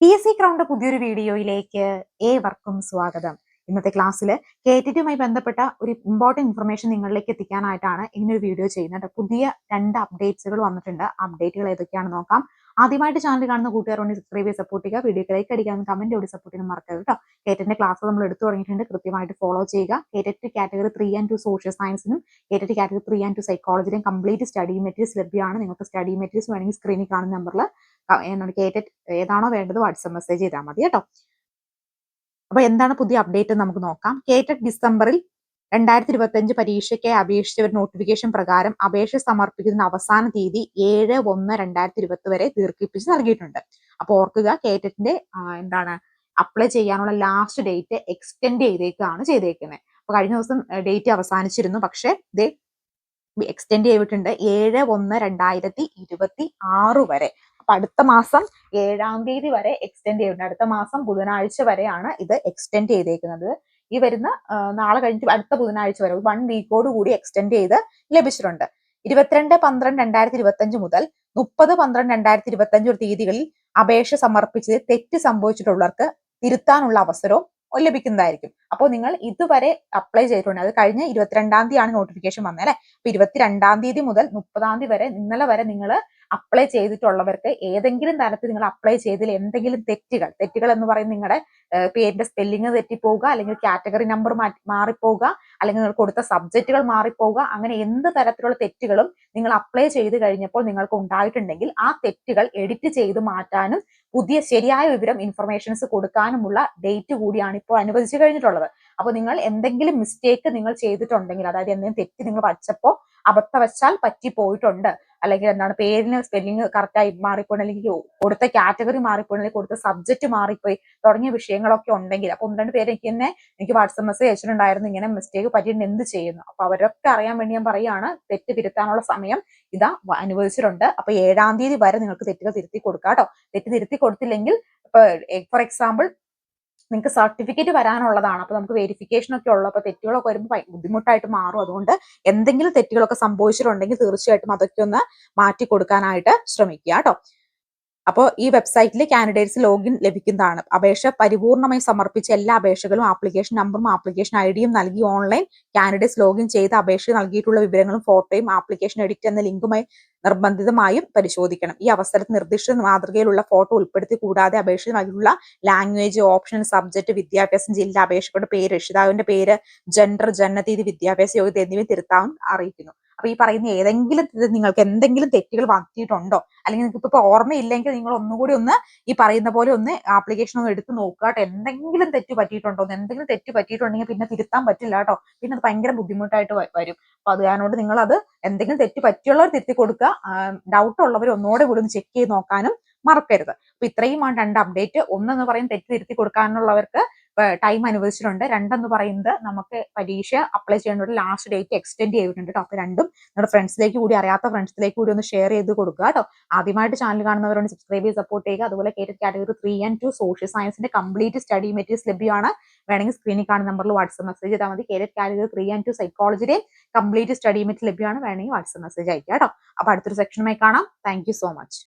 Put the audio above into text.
P S C crowned പുതിയൊരു വീഡിയോയിലേക്ക് ഏവർക്കും സ്വാഗതം. ഇന്നത്തെ ക്ലാസ്സിൽ കെ ടി ടിയുമായി ബന്ധപ്പെട്ട ഒരു ഇമ്പോർട്ടന്റ് ഇൻഫർമേഷൻ നിങ്ങളിലേക്ക് എത്തിക്കാനായിട്ടാണ് ഇങ്ങനൊരു വീഡിയോ ചെയ്യുന്നത്. പുതിയ രണ്ട് അപ്ഡേറ്റ്സുകൾ വന്നിട്ടുണ്ട്. അപ്ഡേറ്റുകൾ ഏതൊക്കെയാണെന്ന് നോക്കാം. ആദ്യമായിട്ട് ചാനൽ കാണുന്ന കൂട്ടുകാരോട് സബ്സ്ക്രൈബ് ചെയ്ത് സപ്പോർട്ട് ചെയ്യുക വീഡിയോ ലൈക്ക് അടിക്കാനും കമന്റ് കൂടി സപ്പോർട്ട് ചെയ്യാൻ മറക്കരുത് കേട്ടോ കേറ്റന്റെ ക്ലാസ് നമ്മൾ എടുത്തു തുടങ്ങിയിട്ടുണ്ട്. കൃത്യമായിട്ട് ഫോളോ ചെയ്യുക. KTET category three and two social സയൻസിനും KTET category three and two സൈക്കോളജിയും complete study materials ലഭ്യമാണ്. നിങ്ങൾക്ക് സ്റ്റഡി മെറ്റീരിയൽസ് വേണമെങ്കിൽ സ്ക്രീനിൽ കാണുന്ന നമ്പറിൽ എന്നോട് കേറ്ററ്റ് ഏതാണോ വേണ്ടത് വാട്സപ്പ് മെസ്സേജ് ചെയ്താൽ മതി കേട്ടോ അപ്പൊ എന്താണ് പുതിയ അപ്ഡേറ്റ് നമുക്ക് നോക്കാം. കേറ്ററ്റ് ഡിസംബറിൽ രണ്ടായിരത്തി ഇരുപത്തി പരീക്ഷയ്ക്ക് ഒരു നോട്ടിഫിക്കേഷൻ പ്രകാരം അപേക്ഷ സമർപ്പിക്കുന്ന അവസാന തീയതി ഏഴ് ഒന്ന് രണ്ടായിരത്തി ഇരുപത്തി വരെ ദീർഘിപ്പിച്ച് നൽകിയിട്ടുണ്ട്. അപ്പോൾ ഓർക്കുക കേറ്ററ്റിന്റെ എന്താണ് അപ്ലൈ ചെയ്യാനുള്ള ലാസ്റ്റ് ഡേറ്റ് എക്സ്റ്റെൻഡ് ചെയ്തേക്കാണ് ചെയ്തേക്കുന്നത്. അപ്പൊ കഴിഞ്ഞ ദിവസം ഡേറ്റ് അവസാനിച്ചിരുന്നു. പക്ഷേ ഇത് എക്സ്റ്റെൻഡ് ചെയ്തിട്ടുണ്ട് ഏഴ് ഒന്ന് രണ്ടായിരത്തി ഇരുപത്തി ആറ് വരെ. അപ്പൊ അടുത്ത മാസം ഏഴാം തീയതി വരെ എക്സ്റ്റെൻഡ് ചെയ്തിട്ടുണ്ട്. അടുത്ത മാസം ബുധനാഴ്ച വരെയാണ് ഇത് എക്സ്റ്റെൻഡ് ചെയ്തേക്കുന്നത്. ഈ വരുന്ന നാളെ കഴിഞ്ഞിട്ട് അടുത്ത ബുധനാഴ്ച വരെ വൺ വീക്കോട് കൂടി എക്സ്റ്റെൻഡ് ചെയ്ത് ലഭിച്ചിട്ടുണ്ട്. ഇരുപത്തിരണ്ട് പന്ത്രണ്ട് രണ്ടായിരത്തി ഇരുപത്തി അഞ്ച് മുതൽ മുപ്പത് പന്ത്രണ്ട് രണ്ടായിരത്തി ഇരുപത്തി അഞ്ച് തീയതികളിൽ അപേക്ഷ സമർപ്പിച്ചത് തെറ്റ് സംഭവിച്ചിട്ടുള്ളവർക്ക് തിരുത്താനുള്ള അവസരവും ലഭിക്കുന്നതായിരിക്കും. അപ്പോൾ നിങ്ങൾ ഇതുവരെ അപ്ലൈ ചെയ്തിട്ടുണ്ട്. അത് കഴിഞ്ഞ ഇരുപത്തിരണ്ടാം തീയതിയാണ് നോട്ടിഫിക്കേഷൻ വന്നത് അല്ലെ? അപ്പൊ ഇരുപത്തിരണ്ടാം തീയതി മുതൽ മുപ്പതാം തീയതി വരെ ഇന്നലെ വരെ നിങ്ങൾ അപ്ലൈ ചെയ്തിട്ടുള്ളവർക്ക് ഏതെങ്കിലും തരത്തിൽ നിങ്ങൾ അപ്ലൈ ചെയ്തതിൽ എന്തെങ്കിലും തെറ്റുകൾ തെറ്റുകൾ എന്ന് പറയുന്നത് നിങ്ങളുടെ പേരിന്റെ സ്പെല്ലിംഗ് തെറ്റിപ്പോവുക അല്ലെങ്കിൽ കാറ്റഗറി നമ്പർ മാറിപ്പോവുക അല്ലെങ്കിൽ നിങ്ങൾ കൊടുത്ത സബ്ജക്റ്റുകൾ മാറിപ്പോവുക അങ്ങനെ എന്ത് തരത്തിലുള്ള തെറ്റുകളും നിങ്ങൾ അപ്ലൈ ചെയ്ത് കഴിഞ്ഞപ്പോൾ നിങ്ങൾക്ക് ഉണ്ടായിട്ടുണ്ടെങ്കിൽ ആ തെറ്റുകൾ എഡിറ്റ് ചെയ്ത് മാറ്റാനും പുതിയ ശരിയായ വിവരം ഇൻഫർമേഷൻസ് കൊടുക്കാനുമുള്ള ഡേറ്റ് കൂടിയാണ് ഇപ്പോൾ അനുവദിച്ചു കഴിഞ്ഞിട്ടുള്ളത്. അപ്പോൾ നിങ്ങൾ എന്തെങ്കിലും മിസ്റ്റേക്ക് നിങ്ങൾ ചെയ്തിട്ടുണ്ടെങ്കിൽ അതായത് എന്തെങ്കിലും തെറ്റ് നിങ്ങൾ പഠിച്ചപ്പോൾ അബദ്ധവശാൽ പറ്റി പോയിട്ടുണ്ട് അല്ലെങ്കിൽ എന്താണ് പേരിന് സ്പെല്ലിംഗ് കറക്റ്റായി മാറിപ്പോയി അല്ലെങ്കിൽ കൊടുത്ത കാറ്റഗറി മാറിപ്പോയി അല്ലെങ്കിൽ കൊടുത്ത സബ്ജക്റ്റ് മാറിപ്പോയി തുടങ്ങിയ വിഷയങ്ങളൊക്കെ ഉണ്ടെങ്കിൽ അപ്പൊ ഒന്ന് രണ്ട് പേര് എനിക്ക് തന്നെ എനിക്ക് വാട്സപ്പ് മെസ്സേജ് അയച്ചിട്ടുണ്ടായിരുന്നു ഇങ്ങനെ മിസ്റ്റേക്ക് പറ്റിയിട്ട് എന്ത് ചെയ്യുന്നു? അപ്പൊ അവരൊക്കെ അറിയാൻ വേണ്ടി ഞാൻ പറയുകയാണ് തെറ്റ് തിരുത്താനുള്ള സമയം ഇതാ അനുവദിച്ചിട്ടുണ്ട്. അപ്പൊ ഏഴാം തീയതി വരെ നിങ്ങൾക്ക് തെറ്റുകൾ തിരുത്തി കൊടുക്കാം കേട്ടോ. തെറ്റ് തിരുത്തി കൊടുത്തില്ലെങ്കിൽ ഫോർ എക്സാമ്പിൾ നിങ്ങൾക്ക് സർട്ടിഫിക്കറ്റ് വരാനുള്ളതാണ്. അപ്പൊ നമുക്ക് വെരിഫിക്കേഷൻ ഒക്കെ ഉള്ളപ്പോൾ തെറ്റുകളൊക്കെ വരുമ്പോൾ ബുദ്ധിമുട്ടായിട്ട് മാറും. അതുകൊണ്ട് എന്തെങ്കിലും തെറ്റുകളൊക്കെ സംഭവിച്ചിട്ടുണ്ടെങ്കിൽ തീർച്ചയായിട്ടും അതൊക്കെ ഒന്ന് മാറ്റി കൊടുക്കാനായിട്ട് ശ്രമിക്കുക കേട്ടോ. അപ്പോൾ ഈ വെബ്സൈറ്റിൽ കാൻഡിഡേറ്റ്സ് ലോഗിൻ ലഭിക്കുന്നതാണ്. അപേക്ഷ പരിപൂർണമായി സമർപ്പിച്ച എല്ലാ അപേക്ഷകളും ആപ്ലിക്കേഷൻ നമ്പറും ആപ്ലിക്കേഷൻ ഐ ഡിയും നൽകി ഓൺലൈൻ കാൻഡിഡേറ്റ്സ് ലോഗിൻ ചെയ്ത് അപേക്ഷ നൽകിയിട്ടുള്ള വിവരങ്ങളും ഫോട്ടോയും ആപ്ലിക്കേഷൻ എഡിറ്റ് എന്ന ലിങ്കുമായി നിർബന്ധിതമായും പരിശോധിക്കണം. ഈ അവസരത്തിൽ നിർദ്ദിഷ്ട മാതൃകയിലുള്ള ഫോട്ടോ ഉൾപ്പെടുത്തി കൂടാതെ അപേക്ഷ നൽകിയുള്ള ലാംഗ്വേജ് ഓപ്ഷൻ സബ്ജക്ട് വിദ്യാഭ്യാസം ജില്ല അപേക്ഷകളുടെ പേര് രക്ഷിതാവിന്റെ പേര് ജെൻഡർ ജനതീതി വിദ്യാഭ്യാസ യോഗ്യത എന്നിവ തിരുത്താൻ അറിയിക്കുന്നു. അപ്പൊ ഈ പറയുന്ന ഏതെങ്കിലും നിങ്ങൾക്ക് എന്തെങ്കിലും തെറ്റുകൾ വന്നിട്ടുണ്ടോ? അല്ലെങ്കിൽ നിങ്ങൾക്ക് ഇപ്പൊ ഓർമ്മയില്ലെങ്കിൽ നിങ്ങൾ ഒന്നുകൂടി ഒന്ന് ഈ പറയുന്ന പോലെ ഒന്ന് ആപ്ലിക്കേഷൻ ഒന്ന് എടുത്ത് നോക്കുക കേട്ടോ. എന്തെങ്കിലും തെറ്റ് പറ്റിയിട്ടുണ്ടോ? എന്തെങ്കിലും തെറ്റ് പറ്റിയിട്ടുണ്ടെങ്കിൽ പിന്നെ തിരുത്താൻ പറ്റില്ല കേട്ടോ. പിന്നെ അത് ഭയങ്കര ബുദ്ധിമുട്ടായിട്ട് വരും. അപ്പൊ അത് കാരണം നിങ്ങൾ അത് എന്തെങ്കിലും തെറ്റ് പറ്റിയുള്ളവർ തിരുത്തി കൊടുക്കുക. ഡൗട്ട് ഉള്ളവർ ഒന്നുകൂടെ കൂടി ഒന്ന് ചെക്ക് ചെയ്ത് നോക്കാനും മറക്കരുത്. അപ്പൊ ഇത്രയുമാണ് രണ്ട് അപ്ഡേറ്റ് ഒന്നെന്ന് പറയും തെറ്റ് തിരുത്തി കൊടുക്കാനുള്ളവർക്ക് ടൈം അനുവദിച്ചിട്ടുണ്ട്. രണ്ടെന്ന് പറയുന്നത് നമുക്ക് പരീക്ഷ അപ്ലൈ ചെയ്യേണ്ട ലാസ്റ്റ് ഡേറ്റ് എക്സ്റ്റെൻഡ് ചെയ്തിട്ടുണ്ട് കേട്ടോ അപ്പൊ രണ്ടും നമ്മുടെ ഫ്രണ്ട്സിലേക്ക് കൂടി അറിയാത്ത ഫ്രണ്ട്സിലേക്ക് കൂടി ഒന്ന് ഷെയർ ചെയ്ത് കൊടുക്കുക കേട്ടോ ആദ്യമായിട്ട് ചാനൽ കാണുന്നവരോട് സബ്സ്ക്രൈബ് ചെയ്ത് സപ്പോർട്ട് ചെയ്യുക. അതുപോലെ KTET category three and two social സയൻസിന്റെ കംപ്ലീറ്റ് സ്റ്റഡി മെറ്റീരിയൽസ് ലഭ്യമാണ്. വേണമെങ്കിൽ സ്ക്രീനിൽ കാണുന്ന നമ്പറിൽ വാട്സ്ആപ്പ് മെസ്സേജ് ചെയ്താൽ മതി. KTET category three and two സൈക്കോളജിയുടെ complete study material ലഭ്യമാണ്. വേണമെങ്കിൽ വാട്സ്ആപ്പ് മെസ്സേജ് അയക്കുക കേട്ടോ അപ്പൊ അടുത്തൊരു സെക്ഷനുമായി കാണാം. Thank so much